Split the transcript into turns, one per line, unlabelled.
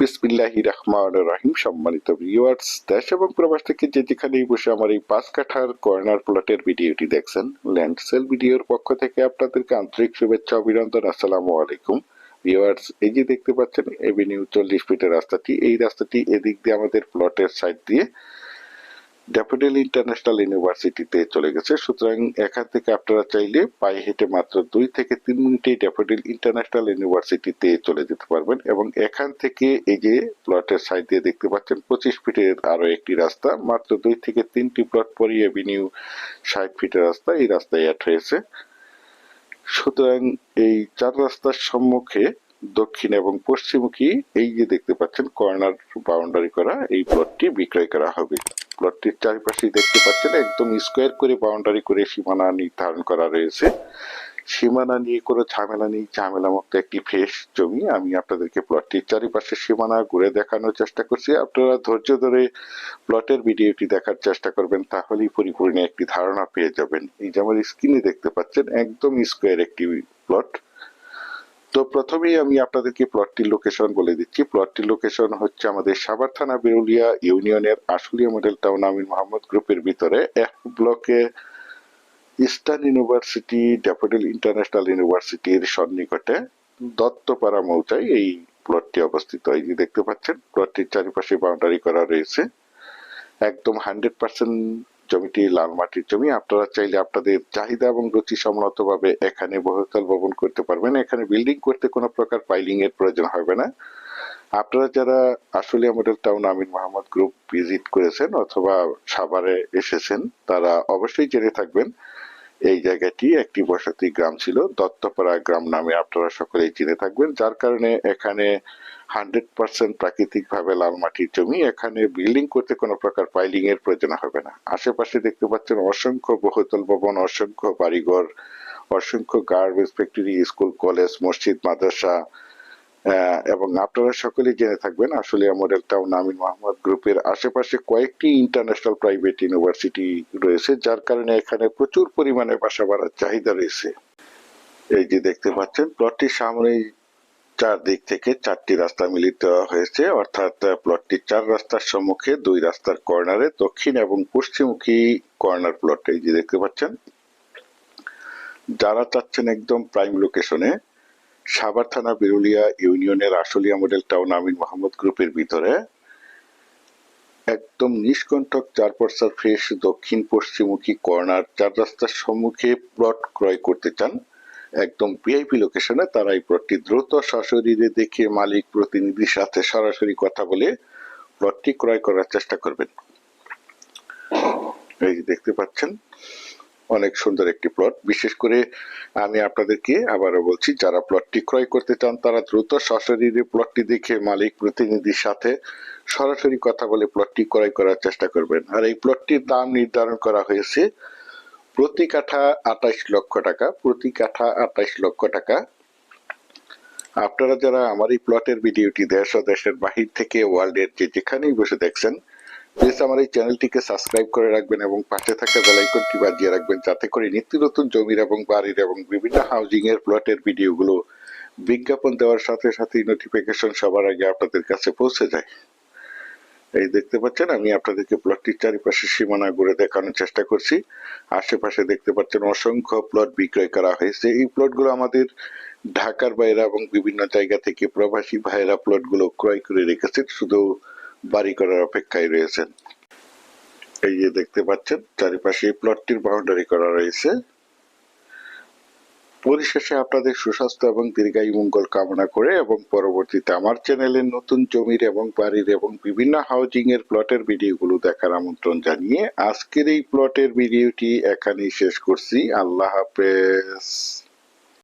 বিসমিল্লাহি রহমান রাহিম। সম্মানিত ভিউয়ার্স দেশ এবং প্রবাস থেকে যে যেখানেই বসে আমার এই পাঁচ কাঠার কর্নার প্লটের ভিডিওটি দেখছেন ল্যান্ড সেল ভিডিওর পক্ষ থেকে আপনাদেরকে আন্তরিক শুভেচ্ছা, অভিনন্দন, আসসালামু আলাইকুম। ভিউয়ার্স এই যে দেখতে পাচ্ছেন এভিনিউ চল্লিশ ফিটের রাস্তাটি, এই রাস্তাটি এদিক দিয়ে আমাদের প্লটের সাইড দিয়ে ড্যাফোডিল ইন্টারন্যাশনাল ইউনিভার্সিটিতে চলে গেছে। সুতরাং এখান থেকে আপনারা চাইলে পায়ে হেঁটে মাত্র দুই থেকে তিন মিনিটে ড্যাফোডিল ইন্টারন্যাশনাল ইউনিভার্সিটিতে চলে যেতে পারবেন এবং এখান থেকে এই যে প্লটের সাইড দিয়ে দেখতে পাচ্ছেন, পঁচিশ ফিটের আরও একটি রাস্তা। মাত্র দুই থেকে তিনটি প্লট পরই এভিনিউ ষাট ফিটের রাস্তা এই রাস্তায় অ্যাড হয়েছে। সুতরাং এই চার রাস্তার সম্মুখে দক্ষিণ এবং পশ্চিমমুখী এই যে দেখতে পাচ্ছেন কর্নার বাউন্ডারি করা, এই প্লটটি বিক্রয় করা হবে। প্লটটির চারিপাশে দেখতে পাচ্ছেন একদম স্কোয়ার করে বাউন্ডারি করে সীমানা নির্ধারণ করা রয়েছে। সীমানা নিয়ে কোনো ঝামেলা নেই, ঝামেলা মুক্ত একটি ফ্রেশ জমি। আমি আপনাদেরকে প্লটটির চারিপাশে সীমানা ঘুরে দেখানোর চেষ্টা করছি। আপনারা ধৈর্য ধরে প্লটের ভিডিওটি দেখার চেষ্টা করবেন, তাহলেই পরিপূর্ণ একটি ধারণা পেয়ে যাবেন। এই যে আমার স্ক্রিনে দেখতে পাচ্ছেন, একদম স্কোয়ার একটি প্লট তো প্রথমেই আমি আপনাদেরকে প্লটটির লোকেশন বলে দিচ্ছি। প্লটটির লোকেশন হচ্ছে আমাদের সাভার থানা বেরুলিয়া ইউনিয়নের আশুলিয়া মডেল টাউন আমিন মোহাম্মদ গ্রুপের ভিতরে। এক ব্লকে ইস্টার্ন ইউনিভার্সিটি, ড্যাফোডিল ইন্টারন্যাশনাল ইউনিভার্সিটির সন্নিকটে দত্তপাড়া মৌচায় এই প্লটটি অবস্থিত। এই যে দেখতে পাচ্ছেন প্লটটির চারিপাশে বাউন্ডারি করা রয়েছে। একদম হান্ড্রেড পার্সেন্ট জমিটি লাল মাটির জমি। আপনারা চাইলে আপনাদের চাহিদা এবং রুচি সম্মতভাবে এখানে বহুতল ভবন করতে পারবেন। এখানে বিল্ডিং করতে কোনো প্রকার পাইলিং এর প্রয়োজন হবে না। আপনারা যারা Ashulia Model Town Amin Mohammad group visit করেছেন অথবা সাভারে এসেছেন, তারা অবশ্যই জেনে থাকবেন। এই জায়গাটি একটি বসতি গ্রাম ছিল। দত্তপাড়া গ্রাম নামে আপনারা সকলেই চিনে থাকবেন। যার কারণে এখানে হান্ড্রেড পার্সেন্ট প্রাকৃতিকভাবে লাল মাটির জমি। এখানে বিল্ডিং করতে কোনো প্রকার পাইলিং এর প্রয়োজন হবে না। আশেপাশে দেখতে পাচ্ছেন অসংখ্য বহুতল ভবন, অসংখ্য বাড়িঘর, অসংখ্য গার্মেন্টস ফ্যাক্টরি স্কুল কলেজ মসজিদ, মাদ্রাসা এবং আপনারা সকলেই জেনে থাকবেন আসলে মডেল টাউন আমিন মোহাম্মদ গ্রুপের আশেপাশে কয়েকটি ইন্টারন্যাশনাল প্রাইভেট ইউনিভার্সিটি রয়েছে, যার কারণে এখানে প্রচুর পরিমাণে বাসা বাড়ার চাহিদা রয়েছে। এই যে দেখতে পাচ্ছেন প্লটটির সামনে চারদিক থেকে চারটি রাস্তা মিলিত হয়েছে, অর্থাৎ প্লটটির চার রাস্তার সম্মুখে দুই রাস্তার কর্নারে দক্ষিণ এবং পশ্চিমমুখী কর্নার প্লট এই যে দেখতে পাচ্ছেন। যারা চাচ্ছেন একদম প্রাইম লোকেশনে সাভার থানা বিরুলিয়া ইউনিয়নের আশুলিয়া মডেল টাউন আমিন মোহাম্মদ গ্রুপের ভিতরে একদম নিষ্কণ্ঠক চার পর্সার ফ্রেশ দক্ষিণ পশ্চিমমুখী কর্নার চার রাস্তার সম্মুখে প্লট ক্রয় করতে চান, একদম ভিআইপি লোকেশনে তারা এই প্লটটি দ্রুত সশরীরে দেখে মালিক প্রতিনিধির সাথে সরাসরি কথা বলে প্লটটি ক্রয় করার চেষ্টা করবেন। এই দেখতে পাচ্ছেন অনেক সুন্দর একটি প্লট বিশেষ করে আমি আপনাদেরকে আবারও বলছি, যারা প্লটটি ক্রয় করতে চান, তারা দ্রুত সশরীরে প্লটটি দেখে মালিক, প্রতিনিধির সাথে সরাসরি কথা বলে প্লটটি ক্রয় করার চেষ্টা করবেন। আর এই প্লটটির দাম নির্ধারণ করা হয়েছে প্রতি কাঠা আঠাইশ লক্ষ টাকা। প্রতি কাঠা আঠাইশ লক্ষ টাকা। আপনারা যারা আমার এই প্লটের ভিডিওটি দেশ ও দেশের বাহির থেকে ওয়ার্ল্ডের যে যেখানেই বসে দেখছেন প্লিজ আমার এই চ্যানেলটিকে সাবস্ক্রাইব করে রাখবেন এবং পাশে থাকা বেলাইকনটি বাজিয়ে রাখবেন, যাতে করে নিত্য নতুন জমির এবং বাড়ির এবং বিভিন্ন হাউজিং এর প্লটের ভিডিওগুলো বিজ্ঞাপন দেওয়ার সাথে সাথেই নোটিফিকেশন সবার আগে আপনাদের কাছে পৌঁছে যায়। এই দেখতে পাচ্ছেন, আমি আপনাদেরকে প্লটটির চারিপাশে সীমানা ঘুরে দেখানোর চেষ্টা করছি। আশেপাশে দেখতে পাচ্ছেন অসংখ্য প্লট বিক্রয় করা হয়েছে। এই প্লটগুলো আমাদের ঢাকার বাইরে এবং বিভিন্ন জায়গা থেকে প্রবাসী ভাইয়েরা প্লটগুলো ক্রয় করে রেখেছেন। শুধু বাড়ি করার অপেক্ষায় রয়েছেন। এই যে দেখতে পাচ্ছেন, চারিপাশে এই প্লটটির বাউন্ডারি করা রয়েছে। পরিশেষে আপনাদের সুস্বাস্থ্য এবং দীর্ঘায়ু মঙ্গল কামনা করে এবং পরবর্তীতে আমার চ্যানেলের নতুন জমির এবং বাড়ির এবং বিভিন্ন হাউজিং এর প্লটের ভিডিওগুলো দেখার আমন্ত্রণ জানিয়ে আজকের এই প্লটের ভিডিওটি এখানেই শেষ করছি। আল্লাহ হাফেজ।